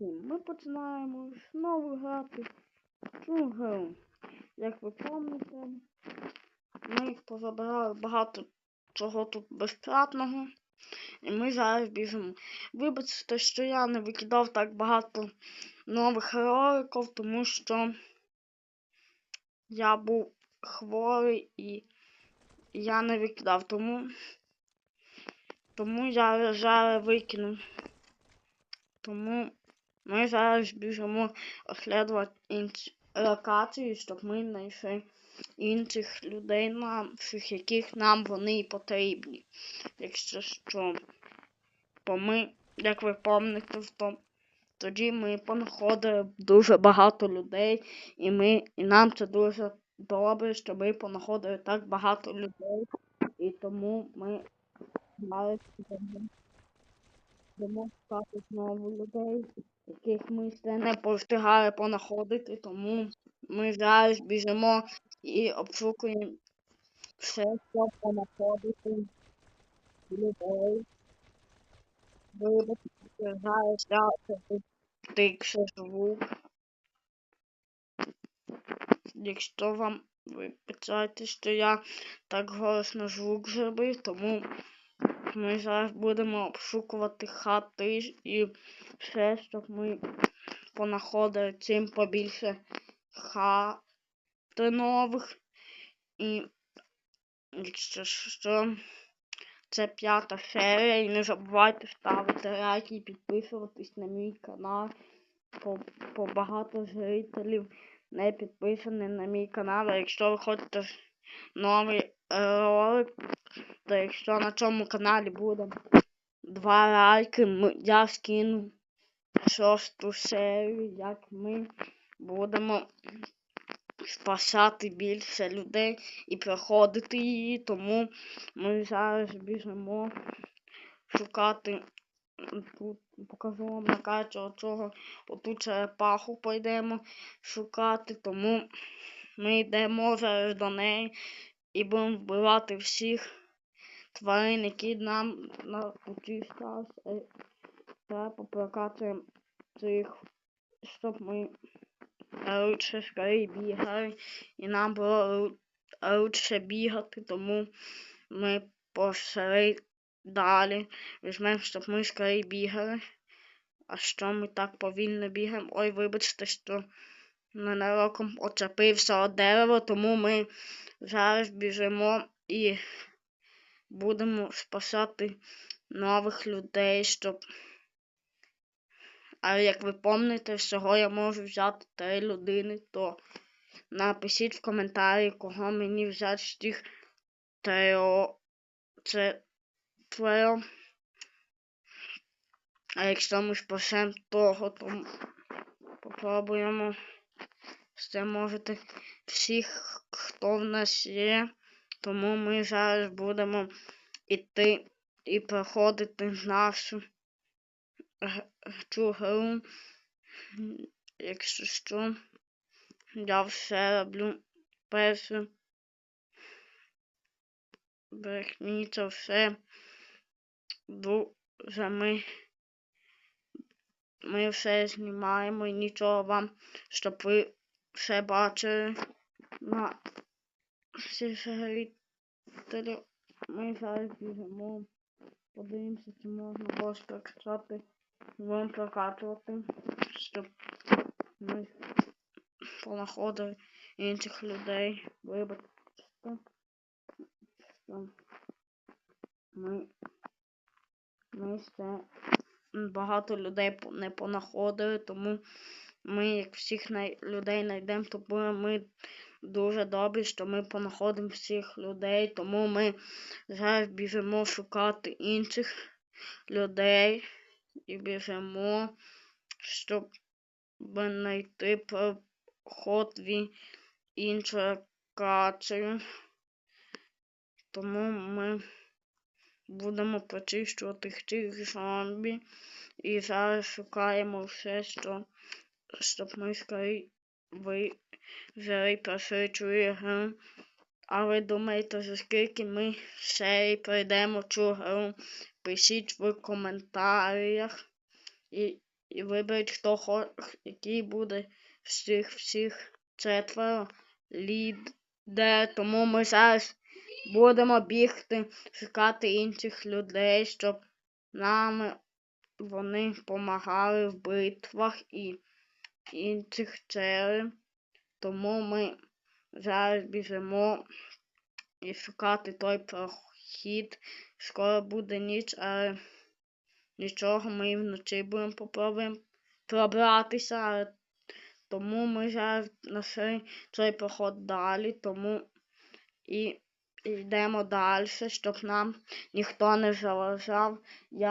Ми починаємо знову грати цю. Як ви пам'ятаєте, ми позабирали багато чого тут безплатного. І ми зараз біжимо. Вибачте, що я не викидав так багато нових роликів, тому що я був хворий і я не викидав. Тому, тому я зараз викинув. Тому ми зараз біжимо розслідувати інші локації, щоб ми знайшли інших людей, всіх яких нам вони потрібні. Якщо що, бо ми, як ви пам'ятаєте, то тоді ми понаходили дуже багато людей, і ми, і нам це дуже добре, що ми понаходили так багато людей, і тому ми зараз будемо шукати знову людей, яких ми ще не повстигали понаходити, тому ми зараз біжимо і обшукуємо все, що понаходити людей. Вибачте, зараз я втикся звук. Якщо вам ви питаєте, що я так голосно звук зробив, тому ми зараз будемо обшукувати хати і все, щоб ми понаходили цим побільше хати нових. І якщо що, це п'ята серія. І не забувайте ставити лайки і підписуватись на мій канал. По, по багато зрителів не підписані на мій канал. А якщо ви хочете новий ролик, то якщо на цьому каналі буде два лайки, я скину шосту серію, як ми будемо спасати більше людей і проходити її, тому ми зараз біжимо шукати. Тут покажу вам на карті оцього, оту черепаху пойдемо шукати, тому ми йдемо зараз до неї і будемо вбивати всіх тварин, які нам на путі сталися. Е, Треба прокачуємо цих, щоб ми лучше скорее бігали. І нам було лу- лучше бігати, тому ми пошли далі. Візьмемо, щоб ми скорее бігали. А що ми так повільно бігаємо? Ой, вибачте, що ненароком оцепився від дерева, тому ми зараз біжимо і будемо спасати нових людей, щоб. А як ви пам'ятаєте, всього я можу взяти три людини, то напишіть в коментарі, кого мені взяти з тих трьох. Це трьох. А якщо ми спасемо того, то попробуємо. Це можете всіх, хто в нас є. Тому ми зараз будемо іти і проходити нашу цю гру. Якщо що, я все роблю перше. Брехні це все дуже ми. Ми все знімаємо і нічого вам, щоб ви все бачили на всі. Ми зараз біжимо. Подивимося, чи можна було прокачати. Будемо прокачувати, щоб ми понаходили інших людей. Що Ми, ми ще багато людей не понаходили, тому ми, як всіх людей знайдемо, то ми дуже добрі, що ми понаходимо всіх людей, тому ми зараз біжимо шукати інших людей і біжимо, щоб знайти проход в іншу локацію. Тому ми будемо почищувати цих зомбі. І зараз шукаємо все, що щоб ми скоріше вижили пройшли цю ігру. А ви думаєте, за скільки ми серій пройдемо цю гру? Пишіть в коментарях. і, і виберіть, хто хо, який буде цих всіх четверо лідер. Тому ми зараз будемо бігти, шукати інших людей, щоб нам вони допомагали в битвах і інших черев. Тому ми зараз біжимо і шукати той прохід. Скоро буде ніч, але нічого, ми вночі будемо попробуємо пробратися, але тому ми зараз знайшли цей проход далі, тому і йдемо далі, щоб нам ніхто не заважав. Я